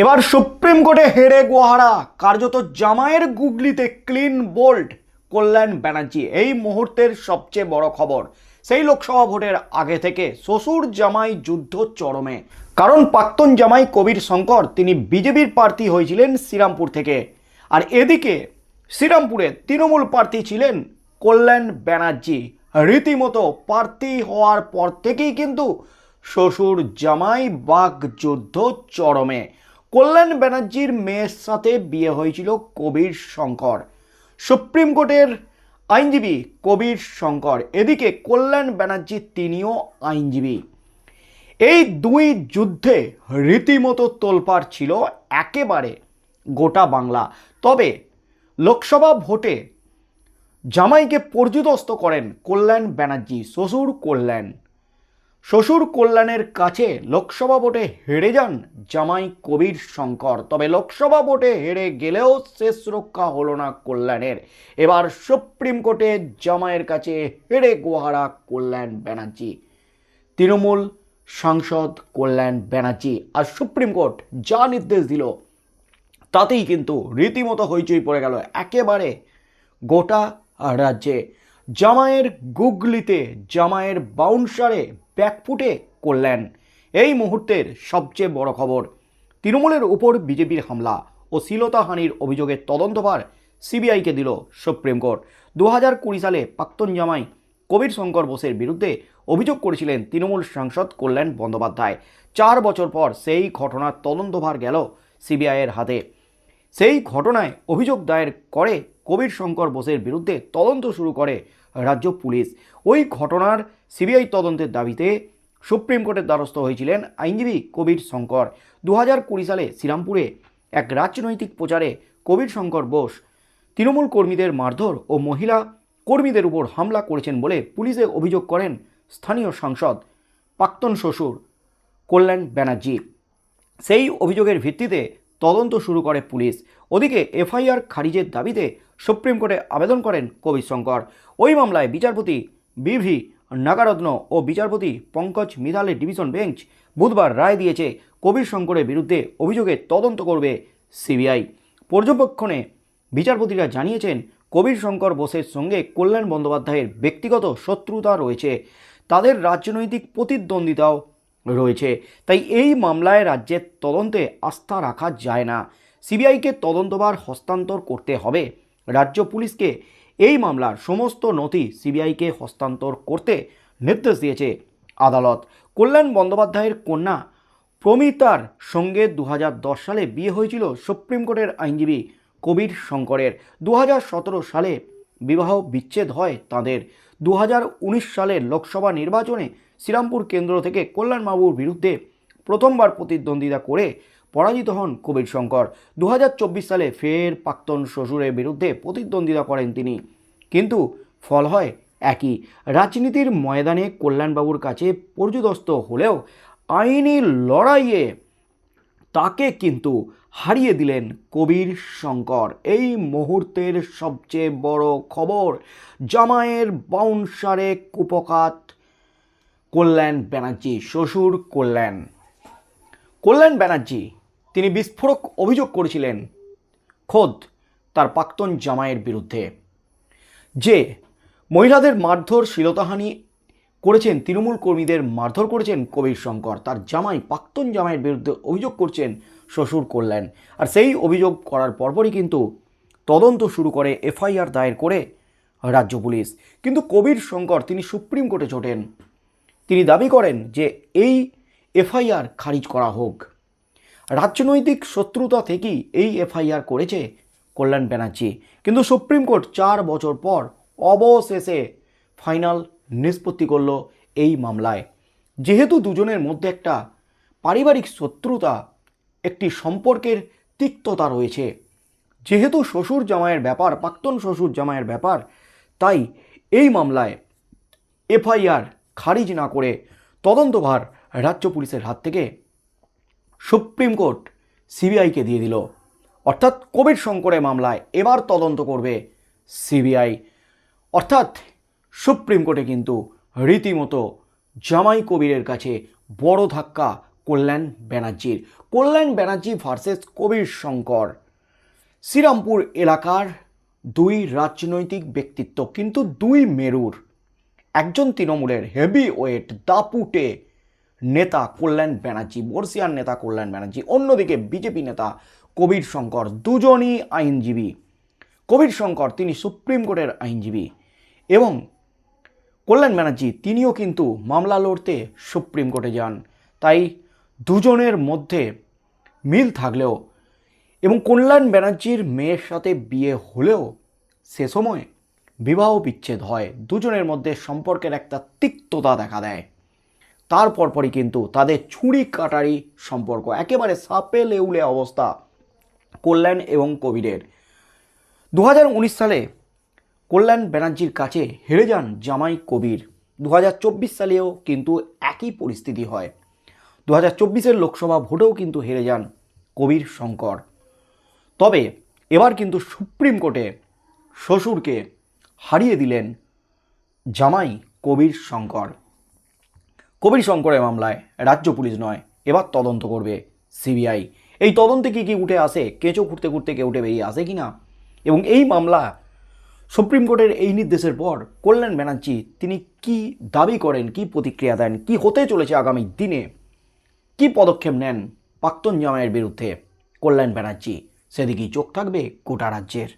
এবার সুপ্রিম কোর্টে হেরে গোহারা, কার্যত জামাইয়ের গুগলিতে ক্লিন বোল্ড কল্যাণ ব্যানার্জি। এই মুহূর্তের সবচেয়ে বড় খবর, সেই লোকসভা ভোটের আগে থেকে শ্বশুর জামাই যুদ্ধ চরমে। কারণ প্রাক্তন জামাই কবির শঙ্কর, তিনি বিজেপির প্রার্থী হয়েছিলেন শ্রীরামপুর থেকে। আর এদিকে শ্রীরামপুরে তৃণমূল প্রার্থী ছিলেন কল্যাণ ব্যানার্জি। রীতিমতো প্রার্থী হওয়ার পর থেকেই কিন্তু শ্বশুর জামাই বাঘ যুদ্ধ চরমে। কল্যাণ ব্যানার্জির মেয়ের সাথে বিয়ে হয়েছিল কবির শঙ্কর। সুপ্রিম কোর্টের আইনজীবী কবির শঙ্কর, এদিকে কল্যাণ ব্যানার্জি তিনিও আইনজীবী। এই দুই যুদ্ধে রীতিমতো তোলপাড় ছিল একেবারে গোটা বাংলা। তবে লোকসভা ভোটে জামাইকে পর্যুদস্ত করেন কল্যাণ ব্যানার্জি, শ্বশুর কল্যাণ। শ্বশুর কল্যাণের কাছে লোকসভা ভোটে হেরে যান জামাই কবির শঙ্কর। তবে লোকসভা ভোটে হেরে গেলেও শেষ রক্ষা হলো না কল্যাণের। এবার সুপ্রিম কোর্টে জামাইয়ের কাছে হেরে গোহারা কল্যাণ ব্যানার্জি। তৃণমূল সাংসদ কল্যাণ ব্যানার্জি আর সুপ্রিম কোর্ট যা নির্দেশ দিল, তাতেই কিন্তু রীতিমতো হইচই পড়ে গেল একেবারে গোটা রাজ্যে। জামাইয়ের গুগলিতে, জামাইয়ের বাউন্সারে ব্যাকফুটে করলেন। এই মুহূর্তের সবচেয়ে বড় খবর, তৃণমূলের উপর বিজেপির হামলা ও শ্লীলতাহানির অভিযোগের তদন্তভার সিবিআইকে দিল সুপ্রিম কোর্ট। দু হাজার কুড়ি সালে প্রাক্তন জামাই কবির শঙ্কর বোসের বিরুদ্ধে অভিযোগ করেছিলেন তৃণমূল সাংসদ কল্যাণ বন্দ্যোপাধ্যায়। চার বছর পর সেই ঘটনার তদন্তভার গেল সিবিআইয়ের হাতে। সেই ঘটনায় অভিযোগ দায়ের করে কবির শঙ্কর বোসের বিরুদ্ধে তদন্ত শুরু করে রাজ্য পুলিশ। ওই ঘটনার সিবিআই তদন্তের দাবিতে সুপ্রিম কোর্টের দ্বারস্থ হয়েছিলেন আইনজীবী কবির শঙ্কর। দু হাজার কুড়ি সালে শ্রীরামপুরে এক রাজনৈতিক প্রচারে কবির শঙ্কর বোস তৃণমূল কর্মীদের মারধর ও মহিলা কর্মীদের উপর হামলা করেছেন বলে পুলিশে অভিযোগ করেন স্থানীয় সাংসদ প্রাক্তন শ্বশুর কল্যাণ ব্যানার্জি। সেই অভিযোগের ভিত্তিতে তদন্ত শুরু করে পুলিশ। ওদিকে এফআইআর খারিজের দাবিতে সুপ্রিম কোর্টে আবেদন করেন কবির শঙ্কর ওই মামলায় বিচারপতি বিভি নাগারত্ন ও বিচারপতি পঙ্কজ মিথালের ডিভিশন বেঞ্চ বুধবার রায় দিয়েছে কবির শঙ্করের বিরুদ্ধে অভিযোগের তদন্ত করবে সিবিআই। পর্যবেক্ষণে বিচারপতিরা জানিয়েছেন কবির শঙ্কর বোসের সঙ্গে কল্যাণ বন্দ্যোপাধ্যায়ের ব্যক্তিগত শত্রুতা রয়েছে। তাদের রাজনৈতিক প্রতিদ্বন্দ্বিতাও রয়েছে। তাই এই মামলায় রাজ্যের তদন্তে আস্থা রাখা যায় না। সিবিআইকে তদন্তভার হস্তান্তর করতে হবে। রাজ্য পুলিশকে এই মামলার সমস্ত নথি সিবিআইকে হস্তান্তর করতে নির্দেশ দিয়েছে আদালত। কল্যাণ বন্দ্যোপাধ্যায়ের কন্যা প্রমিতার সঙ্গে দু হাজার দশ সালে বিয়ে হয়েছিল সুপ্রিম কোর্টের আইনজীবী কবির শঙ্করের। দু হাজার সতেরো সালে বিবাহ বিচ্ছেদ হয় তাদের। দু সালের লোকসভা নির্বাচনে শ্রীরামপুর কেন্দ্র থেকে কল্যাণবাবুর বিরুদ্ধে প্রথমবার প্রতিদ্বন্দ্বিতা করে পরাজিত হন কবির শঙ্কর। দু হাজার চব্বিশ সালে ফের প্রাক্তন শ্বশুরের বিরুদ্ধে প্রতিদ্বন্দ্বিতা করেন তিনি। কিন্তু ফল হয় একই, রাজনীতির ময়দানে কল্যাণবাবুর কাছে পর্যুদস্ত হলেও আইনি লড়াইয়ে তাকে কিন্তু হারিয়ে দিলেন কবির শঙ্কর। এই মুহূর্তের সবচেয়ে বড় খবর, জামাইয়ের বাউন্সারে কুপকাত, কল্যাণ ব্যানার্জি, শ্বশুর কল্যাণ। কল্যাণ ব্যানার্জি তিনি বিস্ফোরক অভিযোগ করেছিলেন খোদ তার প্রাক্তন জামাইয়ের বিরুদ্ধে। যে মহিলাদের মারধর শ্লীলতাহানি করেছেন, তৃণমূল কর্মীদের মারধর করেছেন কবির শঙ্কর, তার জামাই প্রাক্তন জামাইয়ের বিরুদ্ধে অভিযোগ করছেন শ্বশুর করলেন আর সেই অভিযোগ করার পরপরই কিন্তু তদন্ত শুরু করে এফআইআর দায়ের করে রাজ্য পুলিশ। কিন্তু কবির শঙ্কর, তিনি সুপ্রিম কোর্টে ছোটেন। তিনি দাবি করেন যে এই এফআইআর খারিজ করা হোক। রাজনৈতিক শত্রুতা থেকেই এই এফআইআর করেছে কল্যাণ ব্যানার্জি। কিন্তু সুপ্রিম কোর্ট চার বছর পর অবশেষে ফাইনাল নিষ্পত্তি করল এই মামলায়। যেহেতু দুজনের মধ্যে একটা পারিবারিক শত্রুতা, একটি সম্পর্কের তিক্ততা রয়েছে। যেহেতু শ্বশুর জামাইয়ের ব্যাপার, প্রাক্তন শ্বশুর জামাইয়ের ব্যাপার, তাই এই মামলায় এফআইআর খারিজ না করে তদন্তভার রাজ্য পুলিশের হাত থেকে সুপ্রিম কোর্ট সিবিআইকে দিয়ে দিল। অর্থাৎ কোভিড শঙ্করের মামলায় এবার তদন্ত করবে সিবিআই। অর্থাৎ সুপ্রিম কোর্টে কিন্তু রীতিমতো জামাই কবিরের কাছে বড় ধাক্কা কল্যাণ ব্যানার্জির। কল্যাণ ব্যানার্জি ভার্সেস কবির শঙ্কর। শ্রীরামপুর এলাকার দুই রাজনৈতিক ব্যক্তিত্ব, কিন্তু দুই মেরুর। একজন তৃণমূলের হেভি ওয়েট দাপুটে নেতা কল্যাণ ব্যানার্জি বর্ষিয়ার নেতা কল্যাণ ব্যানার্জি, অন্যদিকে বিজেপি নেতা কবির শঙ্কর, দুজনই আইনজীবী। কবির শঙ্কর, তিনি সুপ্রিম কোর্টের আইনজীবী এবং কল্যাণ ব্যানার্জি, তিনিও কিন্তু মামলা লড়তে সুপ্রিম কোর্টে যান। তাই দুজনের মধ্যে মিল থাকলেও এবং কল্যাণ ব্যানার্জির মেয়ের সাথে বিয়ে হলেও সে সময় বিবাহ বিচ্ছেদ হয়। দুজনের মধ্যে সম্পর্কের একটা তিক্ততা দেখা দেয়। তারপর পরপরই কিন্তু তাদের ছুরি কাটারি সম্পর্ক, একেবারে সাপে লেউলে অবস্থা কল্যাণ এবং কবিরের। দু সালে কল্যাণ ব্যানার্জির কাছে হেরে যান জামাই কবির। দু হাজার চব্বিশ সালেও কিন্তু একই পরিস্থিতি হয়। দু হাজার লোকসভা ভোটেও কিন্তু হেরে যান কবির শঙ্কর। তবে এবার কিন্তু সুপ্রিম কোর্টে শ্বশুরকে হারিয়ে দিলেন জামাই কবির শঙ্কর। কবির শঙ্করের মামলায় রাজ্য পুলিশ নয়, এবার তদন্ত করবে সিবিআই। এই তদন্তে কি কি উঠে আসে, কেঁচো ঘুরতে ঘুরতে কে উঠে বেরিয়ে আসে কি না এবং এই মামলা সুপ্রিম কোর্টের এই নির্দেশের পর কল্যাণ ব্যানার্জি তিনি কি দাবি করেন, কি প্রতিক্রিয়া দেন, কি হতে চলেছে আগামী দিনে? কি পদক্ষেপ নেন প্রাক্তন জামাইয়ের বিরুদ্ধে কল্যাণ ব্যানার্জি? সেদিকেই চোখ থাকবে গোটা রাজ্যের।